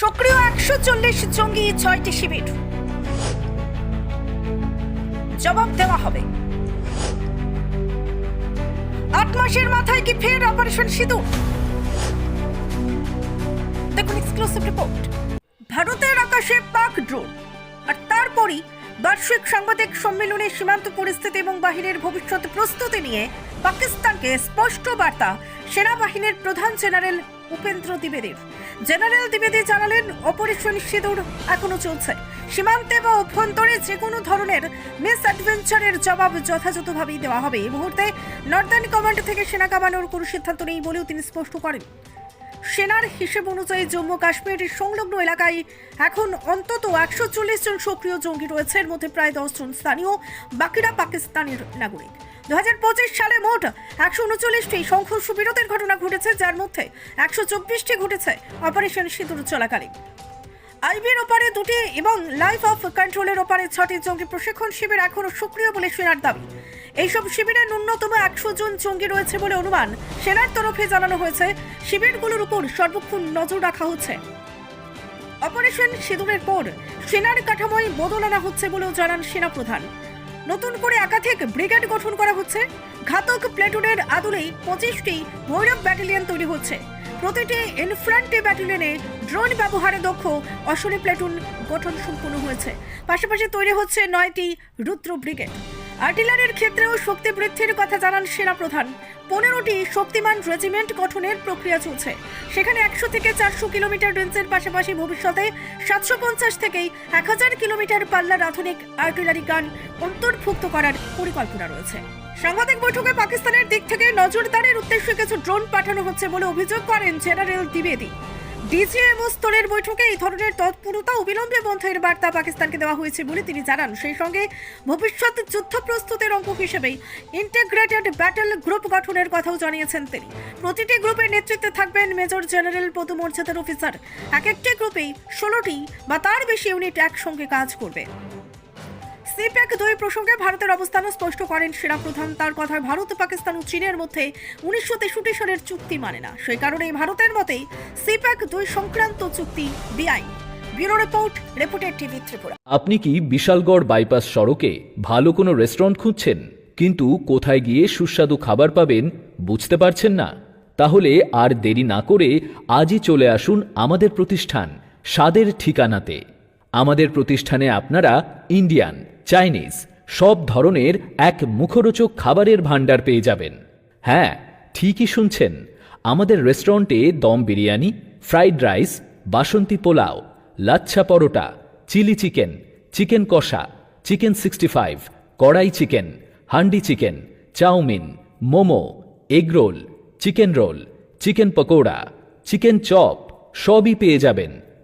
সক্রিয় একশো চল্লিশ জঙ্গি ছয়টি শিবির। জবাব দেওয়া হবে। আট মাসের মাথায় কি ফের অপারেশন সিঁদুর? দেখুন এক্সক্লুসিভ রিপোর্ট ভারতের আকাশে পাক ড্রোন আর তারপরই বার্ষিক সাংবাদিক সম্মেলনে সীমান্ত পরিস্থিতি এবং বাহিনীর ভবিষ্যৎ প্রস্তুতি নিয়ে পাকিস্তানকে স্পষ্ট বার্তা সেনাবাহিনীর প্রধান জেনারেল উপেন্দ্র দ্বিবেদীর। জেনারেল দ্বিবেদী জানালেন অপারেশন সিঁদুর এখনও চলছে। সীমান্তে বা অভ্যন্তরে যে কোনো ধরনের মিস অ্যাডভেঞ্চারের জবাব যথাযথভাবেই দেওয়া হবে। এই মুহূর্তে নর্দার্ন কমান্ড থেকে সেনা কামানোর কোনো সিদ্ধান্ত নেই বলেও তিনি স্পষ্ট করেন। সেনার হিসেব অনুযায়ী জম্মু কাশ্মীরের সংলগ্ন এলাকায় এখন অন্তত একশো চল্লিশ জন সক্রিয় জঙ্গি রয়েছে। এর মধ্যে প্রায় দশ জন স্থানীয়, বাকিরা পাকিস্তানের নাগরিক। দু হাজার পঁচিশ সালে মোট একশো উনচল্লিশটি সংঘর্ষ বিরতির ঘটনা ঘটেছে, যার মধ্যে একশো চব্বিশটি ঘটেছে অপারেশন সিঁদুর চলাকালীন। আইবির ওপারে দুটি এবং লাইফ অফ কন্ট্রোলের ওপারে ছটি জঙ্গি প্রশিক্ষণ শিবির এখনও সক্রিয় বলে সেনার দাবি। এইসব শিবিরে ন্যূনতম একশো জন জঙ্গি রয়েছে বলে অনুমান সেনার তরফে জানানো হয়েছে। শিবিরগুলোর উপর সর্বক্ষণ নজর রাখা হচ্ছে। অপারেশন সিঁদুরের পর সেনার কাঠামোয় বদল আনা হচ্ছে বলেও জানান সেনাপ্রধান। নতুন করে একাধিক ব্রিগেড গঠন করা হচ্ছে। ঘাতক প্লেটুনের আদলেই পঁচিশটি ভৈরব ব্যাটালিয়ন তৈরি হচ্ছে। প্রতিটি ইনফ্রান্টি ব্যাটালিয়নে ড্রোন ব্যবহারে দক্ষ অশ্বনী প্লেটুন গঠন সম্পূর্ণ হয়েছে। পাশাপাশি তৈরি হচ্ছে নয়টি রুদ্র ব্রিগেড। আর্টিলারির ক্ষেত্রেও শক্তি বৃদ্ধির কথা জানান সেনাপ্রধান। পনেরোটি শক্তিমান রেজিমেন্ট গঠনের প্রক্রিয়া চলছে। সেখানে একশো থেকে চারশো কিলোমিটার রেঞ্জের পাশাপাশি ভবিষ্যতে সাতশো পঞ্চাশ থেকেই এক হাজার কিলোমিটার পাল্লার আধুনিক আর্টিলারি গান অন্তর্ভুক্ত করার পরিকল্পনা রয়েছে। সাংবাদিক বৈঠকে পাকিস্তানের দিক থেকে নজরদারের উদ্দেশ্যে কিছু ড্রোন পাঠানো হচ্ছে বলে অভিযোগ করেন জেনারেল দ্বিবেদী। ডিজিএমও স্তরের বৈঠকে এই ধরনের তৎপরতা অবিলম্বে বন্ধের বার্তা পাকিস্তানকে দেওয়া হয়েছে বলে তিনি জানান। সেই সঙ্গে ভবিষ্যৎ যুদ্ধ প্রস্তুতের অঙ্গ হিসেবেই ইন্টিগ্রেটেড ব্যাটেল গ্রুপ গঠনের কথাও জানিয়েছেন তিনি। প্রতিটি গ্রুপের নেতৃত্বে থাকবেন মেজর জেনারেল পদমর্যাদার অফিসার। এক একটি গ্রুপেই ষোলোটি বা তার বেশি ইউনিট একসঙ্গে কাজ করবে। সিপ্যাক দুই প্রসঙ্গে ভারতের অবস্থানও স্পষ্ট করেন সেনাপ্রধান তার কথায় ভারত, পাকিস্তান ও চীনের মধ্যে উনিশশো তেষট্টি সালের চুক্তি মানে না। সেই কারণে ভারতের মতে সিপ্যাক দুই সংক্রান্ত চুক্তি বেআইন। Bureau report reported TV Tripura. আপনি কি বিশালগড় বাইপাস সড়কে ভালো কোনো রেস্টুরেন্ট খুঁজছেন? কিন্তু কোথায় গিয়ে সুস্বাদু খাবার পাবেন বুঝতে পারছেন না? তাহলে আর দেরি না করে আজই চলে আসুন আমাদের প্রতিষ্ঠান, স্বাদের ঠিকানাতে। আমাদের প্রতিষ্ঠানে আপনারা ইন্ডিয়ান, চাইনিজ, সব ধরনের এক মুখরোচক খাবারের ভাণ্ডার পেয়ে যাবেন। হ্যাঁ ঠিকই শুনছেন। আমাদের রেস্টুরেন্টে দম বিরিয়ানি, ফ্রাইড রাইস, বাসন্তী pulao, lachha paratha, chilli chicken chicken কষা, chicken sixty five, kadai chicken, handi chicken, chowmein, momo egg roll chicken roll, chicken pakora, chicken chop, সবই পেয়ে যাবেন।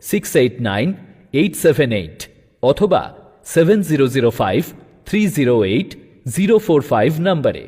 six eight nine eight seven eight অথবা seven zero zero five three zero eight zero four five নম্বরে।